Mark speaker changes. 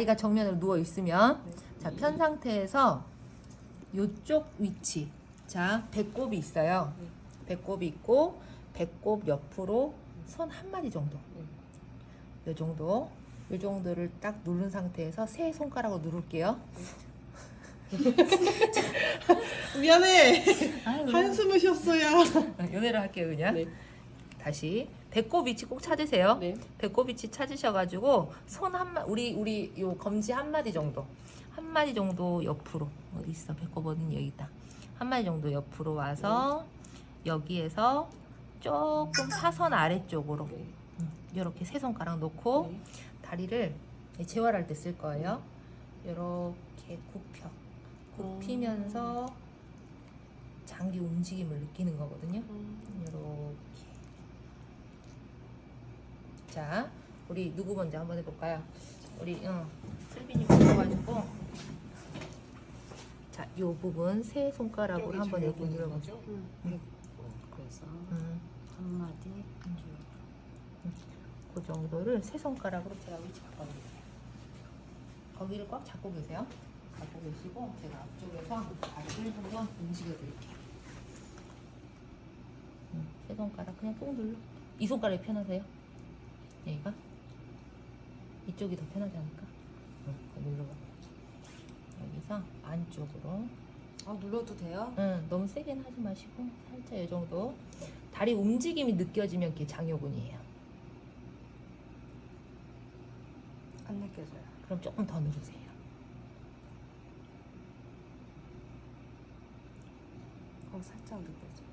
Speaker 1: 아이가 정면으로 누워 있으면
Speaker 2: 네.
Speaker 1: 자, 편 상태에서 이쪽 위치. 자, 배꼽이 있어요.
Speaker 2: 네.
Speaker 1: 배꼽이 있고 배꼽 옆으로 손 한 마디 정도.
Speaker 2: 네.
Speaker 1: 이 정도. 이 정도를 딱 누른 상태에서 세 손가락으로 누를게요.
Speaker 2: 미안해.
Speaker 1: 아유,
Speaker 2: 한숨을 쉬었어야.
Speaker 1: 요대로 할게요, 그냥.
Speaker 2: 네.
Speaker 1: 다시 배꼽 위치 꼭 찾으세요.
Speaker 2: 네.
Speaker 1: 배꼽 위치 찾으셔가지고 손 한 마, 우리 우리 요 검지 한 마디 정도, 한 마디 정도 옆으로 어디 있어? 배꼽 어딘 여기 있다. 한 마디 정도 옆으로 와서 여기에서 조금 사선 아래쪽으로
Speaker 2: 네.
Speaker 1: 이렇게 세 손가락 놓고
Speaker 2: 네.
Speaker 1: 다리를 재활할 때 쓸 거예요. 이렇게 굽혀 굽히면서 장기 움직임을 느끼는 거거든요.
Speaker 2: 음.
Speaker 1: 이렇게. 자, 우리 누구 먼저 한번 해볼까요? 우리 응, 슬빈이 붙여가지고 자, 요 부분 세 손가락으로 한번
Speaker 3: 보는
Speaker 1: 눌러봐.
Speaker 3: 거죠?
Speaker 2: 음.
Speaker 3: 그래서
Speaker 1: 음,
Speaker 3: 한마디
Speaker 1: 그 정도를 세 손가락으로 제가 위치 바꿔드릴게요. 거기를 꽉 잡고 계세요. 잡고 계시고 제가 앞쪽에서 다리를 한번 움직여 드릴게요. 음, 세 손가락 그냥 꾹 눌러. 이 손가락이 편하세요? 여기가? 이쪽이 더 편하지 않을까? 응, 그거 눌러봐. 여기서 안쪽으로.
Speaker 2: 아 눌러도 돼요?
Speaker 1: 응, 너무 세게는 하지 마시고 살짝 이 정도. 다리 움직임이 느껴지면 그게 장요근이에요.
Speaker 2: 안 느껴져요.
Speaker 1: 그럼 조금 더 누르세요.
Speaker 2: 어 살짝 느껴져.